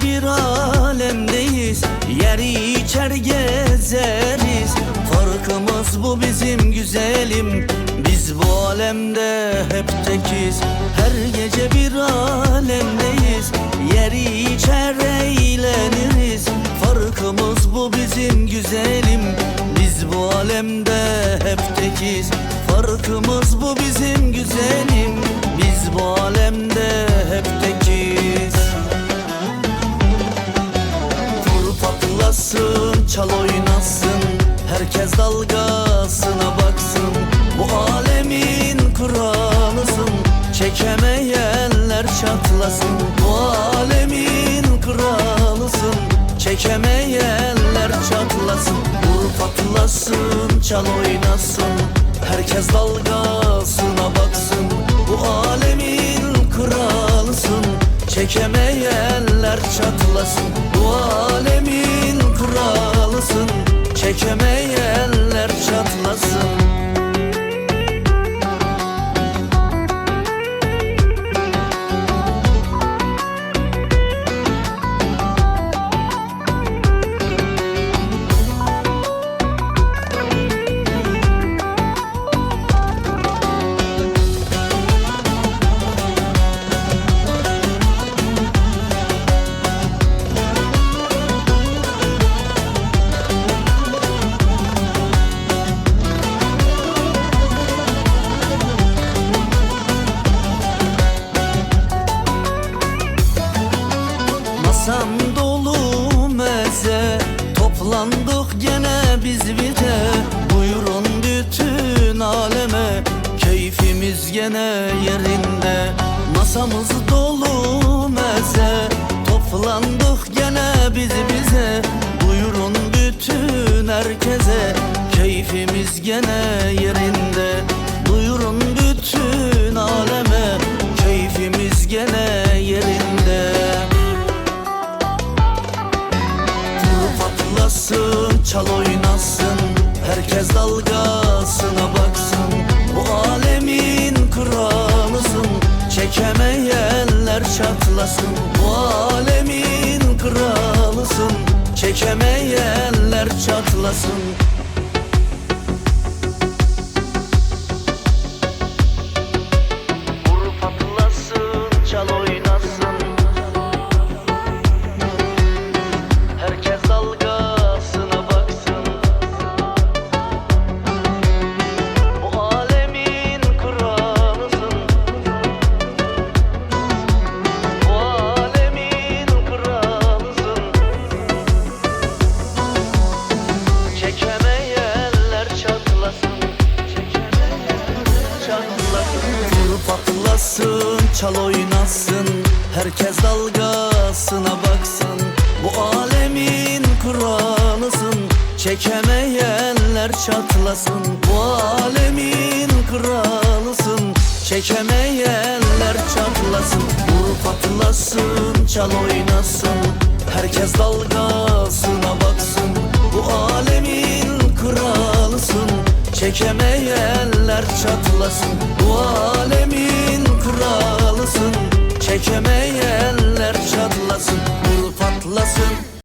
bir alemdeyiz. Yeri içer gezeriz. Farkımız bu bizim güzelim. Biz bu alemde hep tekiz. Her gece bir alemdeyiz. Yeri içer eğleniriz. Farkımız bu bizim güzelim. Biz bu alemde hep tekiz. Farkımız bu bizim güzelim. Biz bu alemde hep tekiz Herkes dalgasına baksın. Bu alemin kralısın Çekemeyenler çatlasın. Bu alemin kralısın Çekemeyenler çatlasın. Vur patlasın, çal oynasın. Herkes dalgasına baksın. Bu alemin kralısın Çekemeyenler çatlasın. Bu alemin kralısın Çekemeyenler Masam dolu meze Toplandık gene biz bize Buyurun bütün aleme Keyfimiz gene yerinde. Masamız patlasın, çal oynasın Herkes dalgasına baksın. Bu alemin kralısın Çekemeyenler çatlasın. Bu alemin kralısın Çekemeyenler çatlasın dalgasına baksın Bu alemin kralısın Çekemeyenler çatlasın Bu alemin kralısın Çekemeyenler çatlasın Vur patlasın, çal oynasın. Herkes dalgasına baksın Bu alemin kralısın Çekemeyenler çatlasın Bu alemin kralısın Çekemeyenler